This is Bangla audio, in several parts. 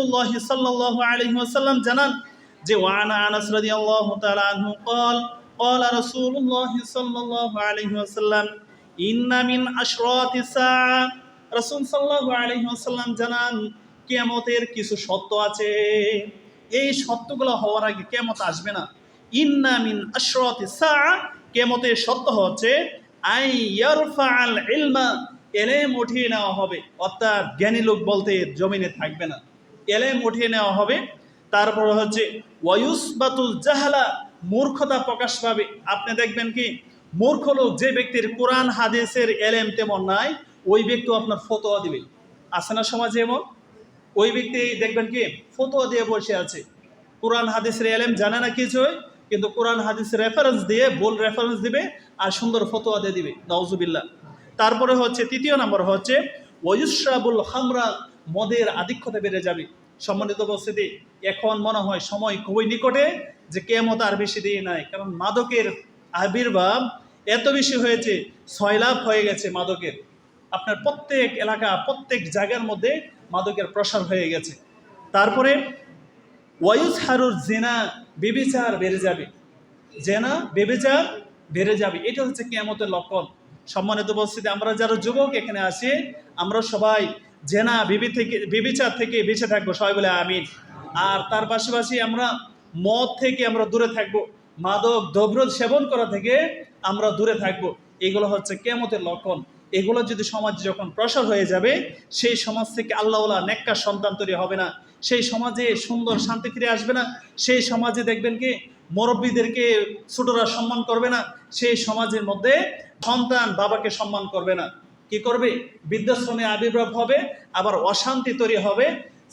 রসুল্লাহ সাল্লাহ আলহি জানান যে ওয়ানা আনাস জানান কেমতের কিছু সত্য আছে। এই সত্যগুলো হওয়ার আগে কেমত আসবে না। ইন্নামিন আশরত ইসা কেমতের সত্য হচ্ছে, আই ইয়ারফা আল ইলমা এলেম নেওয়া হবে। অর্থাৎ জ্ঞানী লোক বলতে জমিনে থাকবে না। এলেম উঠিয়ে নেওয়া হবে। তারপর হচ্ছে ওয়ুস বাতুল জাহালা মূর্খতা প্রকাশ পাবে। আপনি দেখবেন কি, মূর্খ লোক যে ব্যক্তির কোরআন, হাদিসের এলেম তেমন নাই, ওই ব্যক্তিও আপনার ফতোয়া দিবে। আছে না সমাজে এমন? ওই ব্যক্তি দেখবেন কি, ফতোয়া দিয়ে বসে আছে। কোরআন, হাদিসের এলেম জানে না কিছুই, কিন্তু কোরআন, হাদিসের রেফারেন্স দিয়ে বোল রেফারেন্স দিবে আর সুন্দর ফতোয়া দিয়ে দিবে। নওজুবিল্লাহ তারপরে হচ্ছে, তৃতীয় নম্বর হচ্ছে ওয়ুসরাবুল হামরা মদের আধিক্যতা বেড়ে যাবে। সম্মানিত উপস্থিতি এখন মনে হয় সময় খুবই নিকটে যে কেমত আর বেশি দিয়ে নাই। কারণ মাদকের আবির্ভাব এত বেশি হয়েছে সয়লাভ হয়ে গেছে মাদকের। আপনার প্রত্যেক এলাকা, প্রত্যেক জায়গার মধ্যে মাদকের প্রসার হয়ে গেছে। তারপরে ওয়ায়ুস হারুর জেনা, বেবিচার বেড়ে যাবে। জেনা, বেবিচার বেড়ে যাবে। এটা হচ্ছে কেয়ামতের লক্ষণ। সম্মানিত উপস্থিতি, আমরা যারা যুবক এখানে আসি, আমরা সবাই জেনা, বিবি থেকে, বিবিচার থেকে বেঁচে থাকব সবাই বলে আমিন। আর তার পাশাপাশি আমরা মদ থেকে আমরা দূরে থাকব। মাদক, দ্রব্য সেবন করা থেকে আমরা দূরে থাকব। এগুলো হচ্ছে কেমতের লক্ষণ। এগুলো যদি সমাজ যখন প্রসার হয়ে যাবে, সেই সমাজ থেকে আল্লাহওয়ালা নেককার সন্তান তৈরি হবে না। সেই সমাজে সুন্দর শান্তি ফিরে আসবে না। সেই সমাজে দেখবেন কি, মুরব্বীদেরকে ছোটরা সম্মান করবে না। সেই সমাজের মধ্যে সন্তান বাবাকে সম্মান করবে না। কি করবে? বৃদ্ধাশ্রমে আবির্ভাব হবে আবার অশান্তি তৈরি হবে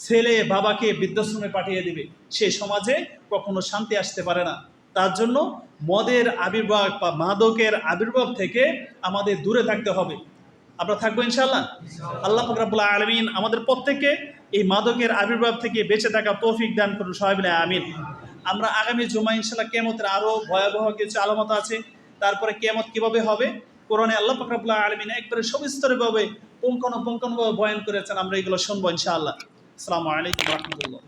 ছেলে বাবাকে বৃদ্ধাশ্রমে পাঠিয়ে দিবে। সেই সমাজে কখনো শান্তি আসতে পারে না। তার জন্য মদের আবির্ভাব বা মাদকের আবির্ভাব থেকে আমাদের দূরে থাকতে হবে। আমরা থাকব ইনশাল্লাহ আল্লাহ ফকরাবুল্লাহ আলমিন আমাদের প্রত্যেককে এই মাদকের আবির্ভাব থেকে বেঁচে থাকা তৌফিক দান করুন মিলে আমিন। আমরা আগামী জুমা ইনশাল্লাহ কেমতের আরও ভয়াবহ কিছু আলামত আছে। তারপরে কেমত কীভাবে হবে? কোরআনে আল্লাহ ফকরাবুল্লাহ আলমিন একবারে সবিস্তরভাবে পুঙ্খানুপুঙ্খানুভাবে বয়ান করেছেন, আমরা এগুলো শুনব ইনশাআল্লাহ। আসসালামু আলাইকুম রহমতুল্লাহ।